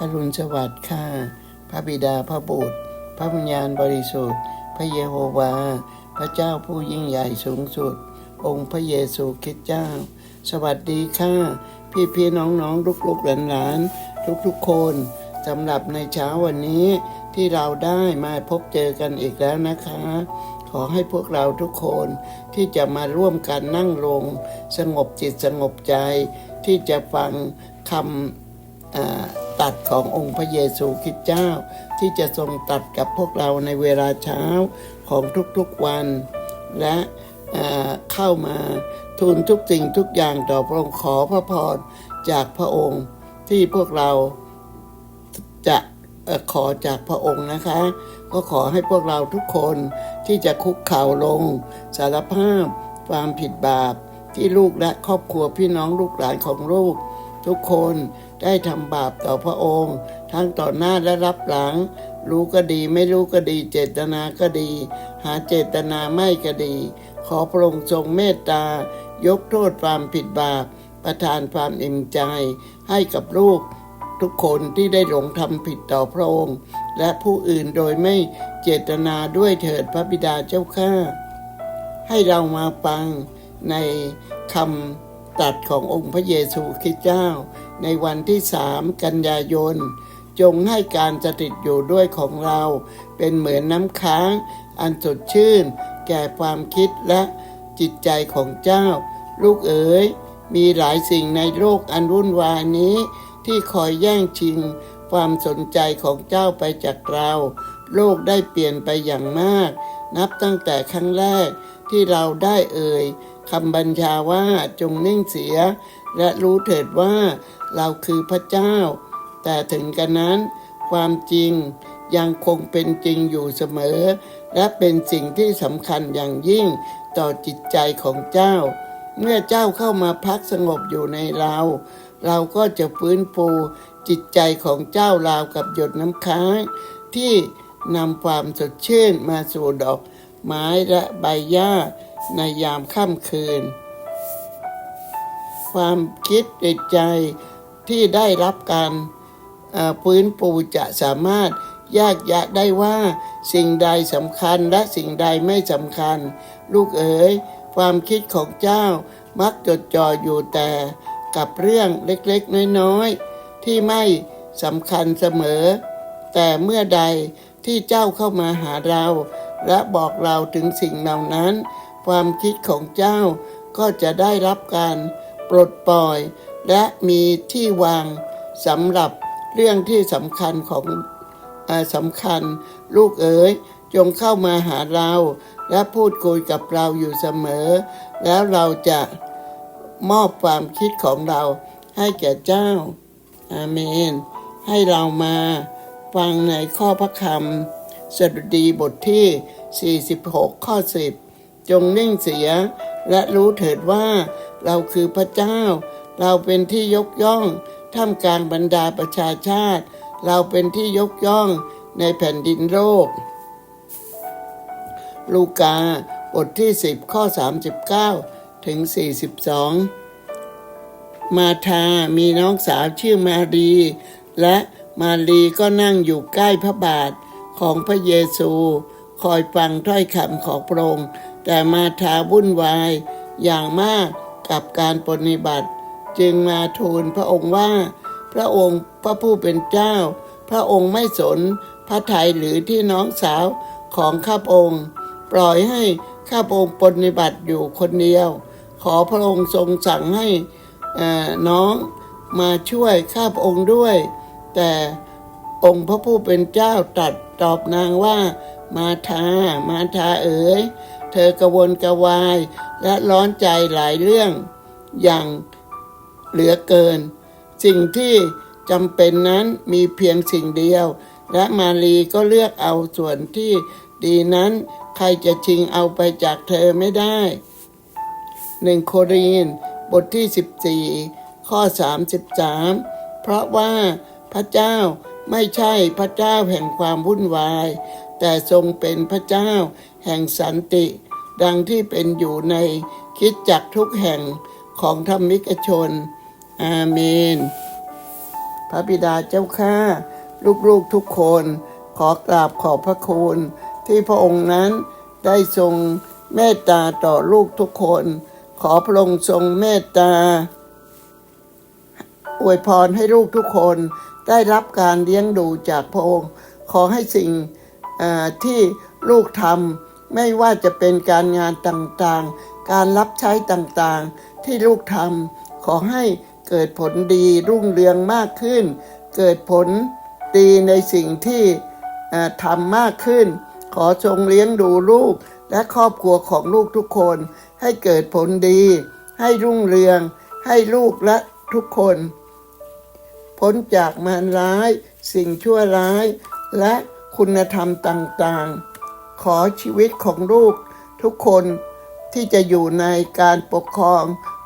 อรุณสวัสดิ์ค่ะ พระบิดาพระบุตร พระวิญญาณบริสุทธิ์ พระเยโฮวา พระเจ้าผู้ยิ่งใหญ่สูงสุด องค์พระเยซูคริสต์เจ้า สวัสดีค่ะ พี่พี่น้องน้องลูกลูกหลานหลานทุกทุกคนสำหรับในเช้าวันนี้ที่เราได้มาพบเจอกันอีกแล้วนะคะ ขอให้พวกเราทุกคนที่จะมาร่วมกันนั่งลง สงบจิตสงบใจ ที่จะฟังคำ ตัดขององค์พระเยซูคริสต์เจ้า ที่จะทรงตัดกับพวกเราในเวลาเช้าของทุกๆวัน และเข้ามาทูลทุกสิ่งทุกอย่างต่อพระองค์ขอพระพรจากพระองค์ที่พวกเราจะอขอจากพระองค์นะคะ ก็ขอให้พวกเราทุกคนที่จะคุกเข่าลง สารภาพความผิดบาปที่ลูกและครอบครัวพี่น้องลูกหลานของลูก ทุกคน ได้ทำบาปต่อพระองค์ ทั้งต่อหน้าและรับหลัง รู้ก็ดีไม่รู้ก็ดี เจตนาก็ดี หาเจตนาไม่ก็ดี ขอพระองค์ทรงเมตตา ยกโทษความผิดบาป ประทานความอิ่มใจ ให้กับลูกทุกคนที่ได้หลงทำผิดต่อพระองค์ และผู้อื่นโดยไม่เจตนาด้วยเถิดพระบิดาเจ้าข้าให้เรามาฟังในคำ ตรัดขององค์พระเยซูคริสต์เจ้า ในวันที่สามกันยายน จงให้การสถิตอยู่ด้วยของเราเป็นเหมือนน้ำค้าง อันสดชื่น แก่ความคิดและจิตใจของเจ้า ลูกเอ๋ยมีหลายสิ่งในโลกอันวุ่นวายนี้ ที่คอยแย่งชิง ความสนใจของเจ้าไปจากเรา โลกได้เปลี่ยนไปอย่างมาก นับตั้งแต่ครั้งแรกที่เราได้เอ่ย คำบัญชาว่าจงนิ่งเสีย และรู้เถิดว่าเราคือพระเจ้า แต่ถึงกันนั้น ความจริงยังคงเป็นจริงอยู่เสมอ และเป็นสิ่งที่สำคัญอย่างยิ่งต่อจิตใจของเจ้า เมื่อเจ้าเข้ามาพักสงบอยู่ในเรา เราก็จะฟื้นฟูจิตใจของเจ้าราวกับหยดน้ำค้าง ที่นำความสดชื่นมาสู่ดอกไม้และใบหญ้า ในยามค่ำคืน ความคิดในใจที่ได้รับการฟื้นฟูจะสามารถแยกแยะได้ว่าสิ่งใดสำคัญและสิ่งใดไม่สำคัญ ลูกเอ๋ยความคิดของเจ้ามักจดจ่ออยู่แต่กับเรื่องเล็กๆ น้อยๆ ที่ไม่สำคัญเสมอ แต่เมื่อใดที่เจ้าเข้ามาหาเรา และบอกเราถึงสิ่งเหล่านั้น ความคิดของเจ้าก็จะได้รับการปลดปล่อย และมีที่วางสำหรับเรื่องที่สำคัญของอสำคัญ ลูกเอ๋ยจงเข้ามาหาเราและพูดคุยกับเราอยู่เสมอ แล้วเราจะมอบความคิดของเราให้แก่เจ้า อาเมน ให้เรามาฟังในข้อพระคำสดุดีบทที่ 46 ข้อ 10 จงนิ่งเสีย และรู้เถิดว่า เราคือพระเจ้า เราเป็นที่ยกย่องท่ามกลางบรรดาประชาชาติ เราเป็นที่ยกย่องในแผ่นดินโลกลูกาบทที่ 10 ข้อ 39 ถึง 42 มาธามีน้องสาวชื่อมารี และมารีก็นั่งอยู่ใกล้พระบาทของพระเยซู คอยฟังถ้อยคำของพระองค์ แต่มาธาวุ่นวาย อย่างมากกับการปฏิบัติ จึงมาทูลพระองค์ว่า พระองค์พระผู้เป็นเจ้า พระองค์ไม่สนพระทัยหรือที่น้องสาวของข้าพระองค์ ปล่อยให้ข้าพระองค์ปฏิบัติอยู่คนเดียว ขอพระองค์ทรงสั่งให้น้องมาช่วยข้าพระองค์ด้วย แต่องค์พระผู้เป็นเจ้าตรัสตอบนางว่ามาทามาทาเอ๋ย เธอกระวนกระวาย และร้อนใจหลายเรื่อง อย่างเหลือเกิน สิ่งที่จำเป็นนั้นมีเพียงสิ่งเดียว และมารีก็เลือกเอาส่วนที่ดีนั้นใครจะชิงเอาไปจากเธอไม่ได้หนึ่งโครินบทที่ 14 ข้อ 33 เพราะว่าพระเจ้าไม่ใช่พระเจ้าแห่งความวุ่นวาย แต่ทรงเป็นพระเจ้าแห่งสันติ ดังที่เป็นอยู่ในคิดจักทุกแห่งของธรรมิกชน อาเมน พระบิดาเจ้าข้าลูกๆทุกคนขอกราบขอบพระคุณ ที่พระองค์นั้นได้ทรงเมตตาต่อลูกทุกคน ขอพระองค์ทรงเมตตา อวยพรให้ลูกทุกคนได้รับการเลี้ยงดูจากพระองค์ ขอให้สิ่ง ที่ลูกทำไม่ว่าจะเป็นการงานต่างๆ การรับใช้ต่างๆ ที่ลูกทำขอให้เกิดผลดีรุ่งเรืองมากขึ้น เกิดผลดีในสิ่งที่ทำมากขึ้น ขอทรงเลี้ยงดูลูกและครอบครัวของลูกทุกคน ให้เกิดผลดี ให้รุ่งเรือง ให้ลูกและทุกคน พ้นจากมารร้าย สิ่งชั่วร้ายและ คุณธรรมต่างๆ ขอชีวิตของลูกทุกคนที่จะอยู่ในการปกครอง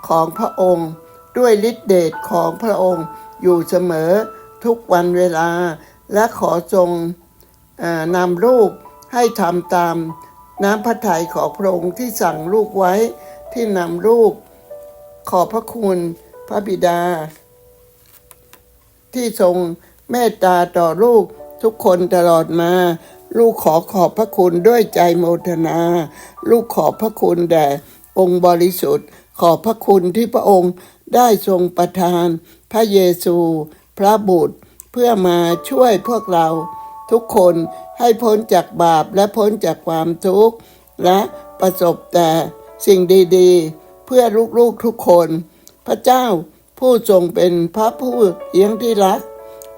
ของพระองค์ ด้วยฤทธิเดชของพระองค์อยู่เสมอทุกวันเวลา และขอทรงนำลูกให้ทำตามน้ำพระทัยของพระองค์ที่สั่งลูกไว้ที่นำลูก ขอพระคุณพระบิดา ที่ทรงเมตตาต่อลูก ทุกคนตลอดมา ลูกขอขอบพระคุณด้วยใจโมทนา ลูกขอบพระคุณแด่องค์บริสุทธิ์ ขอบพระคุณที่พระองค์ได้ทรงประทาน พระเยซู พระบุตร เพื่อมาช่วยพวกเรา ทุกคนให้พ้นจากบาปและพ้นจากความทุกข์ และประสบแต่สิ่งดีๆ เพื่อลูกๆทุกคน พระเจ้าผู้ทรงเป็นพระผู้เลี้ยงที่รัก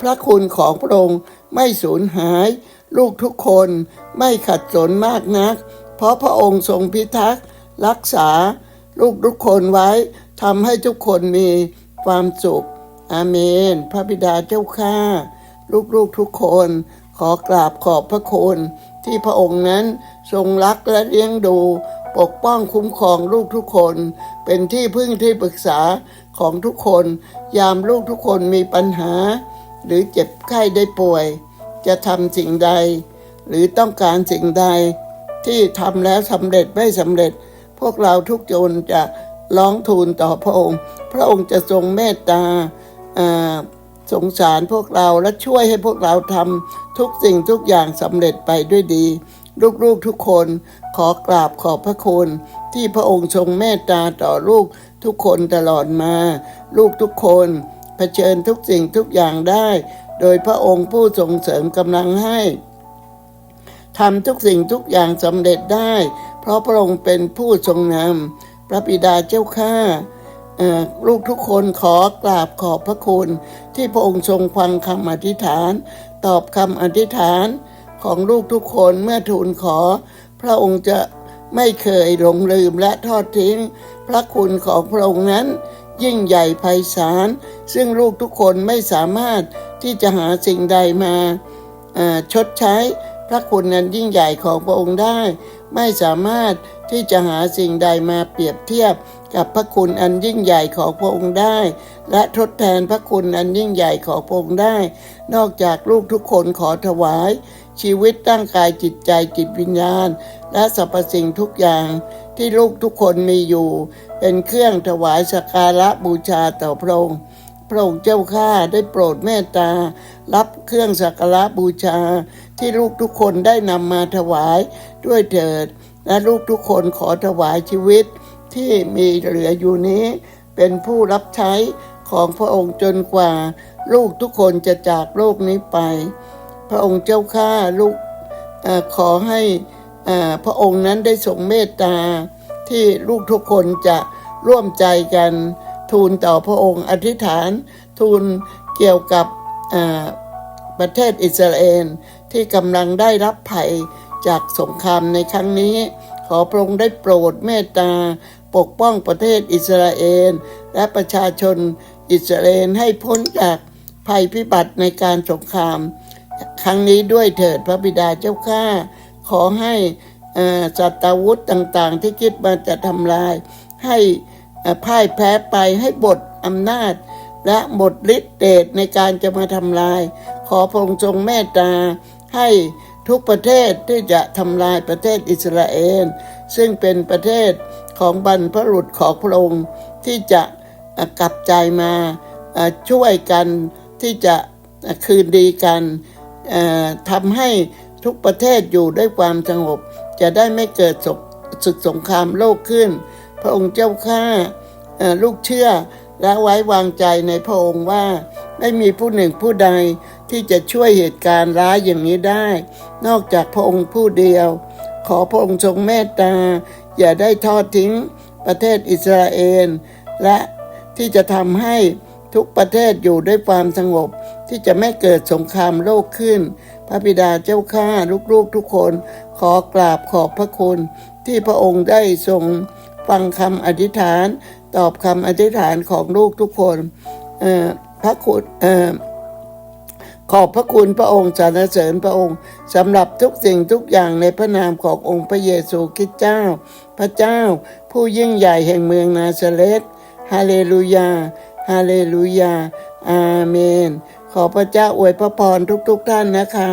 พระคุณของพระองค์ ไม่สูญหาย ลูกทุกคนไม่ขัดสนมากนัก เพราะพระองค์ทรงพิทักษ์รักษา ลูกทุกคนไว้ทำให้ทุกคนมีความสุข อาเมน พระบิดาเจ้าข้าลูกๆทุกคนขอกราบขอบพระคุณที่พระองค์นั้นทรงรักและเลี้ยงดู ปกป้องคุ้มครองลูกทุกคน เป็นที่พึ่งที่ปรึกษาของทุกคน ยามลูกทุกคนมีปัญหา หรือเจ็บไข้ได้ป่วย จะทำสิ่งใด หรือต้องการสิ่งใด ที่ทำแล้วสำเร็จไม่สำเร็จ พวกเราทุกโจนจะร้องทูลต่อพระองค์ พระองค์จะทรงเมตตาอ่าสงสารพวกเราและช่วยให้พวกเราทำทุกสิ่งทุกอย่างสำเร็จไปด้วยดี ลูกๆทุกคนขอกราบขอบพระคุณ ที่พระองค์ทรงเมตตาต่อลูกทุกคนตลอดมา ลูกทุกคน เผชิญทุกสิ่งทุกอย่างได้ โดยพระองค์ผู้ทรงเสริมกำลังให้ทำทุกสิ่งทุกอย่างสำเร็จได้ เพราะพระองค์เป็นผู้ทรงนำพระบิดาเจ้าข้าลูกทุกคนขอกราบขอบพระคุณ ที่พระองค์ทรงฟังคำอธิษฐาน ตอบคำอธิษฐานของลูกทุกคนเมื่อทูลขอ พระองค์จะไม่เคยหลงลืมและทอดทิ้ง พระคุณของพระองค์นั้น ยิ่งใหญ่ไพศาลซึ่งลูกทุกคนไม่สามารถที่จะหาสิ่งใดมาชดใช้พระคุณนั้นยิ่งใหญ่ของพระองค์ได้ ไม่สามารถที่จะหาสิ่งใดมาเปรียบเทียบกับพระคุณอันยิ่งใหญ่ของพระองค์ได้ และทดแทนพระคุณอันยิ่งใหญ่ของพระองค์ได้ นอกจากลูกทุกคนขอถวาย ชีวิตตั้งกายจิตใจจิตวิญญาณ และสรรพสิ่งทุกอย่าง ที่ลูกทุกคนมีอยู่ เป็นเครื่องถวายสักการะบูชาต่อพระองค์พระองค์เจ้าข้าได้โปรดเมตตา รับเครื่องสักการะบูชา ที่ลูกทุกคนได้นำมาถวายด้วยเถิด และลูกทุกคนขอถวายชีวิตที่มีเหลืออยู่นี้ เป็นผู้รับใช้ของพระองค์จนกว่า ลูกทุกคนจะจากโลกนี้ไป พระองค์เจ้าข้าลูกอขอให้ พระองค์นั้นได้ทรงเมตตาที่ลูกทุกคนจะร่วมใจกัน ทูลต่อพระองค์อธิษฐาน ทูลเกี่ยวกับประเทศอิสราเอลที่กำลังได้รับภัยจากสงครามในครั้งนี้ ขอพระองค์ได้โปรดเมตตาปกป้องประเทศอิสราเอลและประชาชนอิสราเอลให้พ้นจากภัยพิบัติในการสงคราม ครั้งนี้ด้วยเถิดพระบิดาเจ้าข้า ขอให้สัตวุธต่างๆ ที่คิดมาจะทำลาย ให้พ่ายแพ้ไปให้บทอำนาจ และหมดฤทธิ์เดชในการจะมาทำลาย ขอพระองค์ทรงเมตตาให้ทุกประเทศที่จะทำลายประเทศอิสราเอลซึ่งเป็นประเทศของบรรพบุรุษของพระองค์ที่จะกลับใจมาช่วยกันที่จะคืนดีกันทำให้ ทุกประเทศอยู่ด้วยความสงบ จะได้ไม่เกิดศึกสงครามโลกขึ้น พระองค์เจ้าข้าลูกเชื่อและไว้วางใจในพระองค์ว่า ไม่มีผู้หนึ่งผู้ใดที่จะช่วยเหตุการณ์ร้ายอย่างนี้ได้ นอกจากพระองค์ผู้เดียว ขอพระองค์ทรงเมตตา อย่าได้ทอดทิ้งประเทศอิสราเอล และที่จะทำให้ทุกประเทศอยู่ด้วยความสงบ ที่จะไม่เกิดสงครามโลกขึ้น พระบิดาเจ้าข้าลูกๆทุกคนขอกราบขอบพระคุณ ที่พระองค์ได้ทรงฟังคำอธิษฐาน ตอบคำอธิษฐานของลูกทุกคนพระคุณขอบพระคุณพระองค์สรรเสริญพระองค์สำหรับทุกสิ่งทุกอย่างในพระนามขององค์พระเยซูคริสต์เจ้า พระเจ้า ผู้ยิ่งใหญ่แห่งเมืองนาซาเรตฮาเลลูยาฮาเลลูยาอาเมน ขอพระเจ้าอวยพระพรทุกๆท่านนะคะ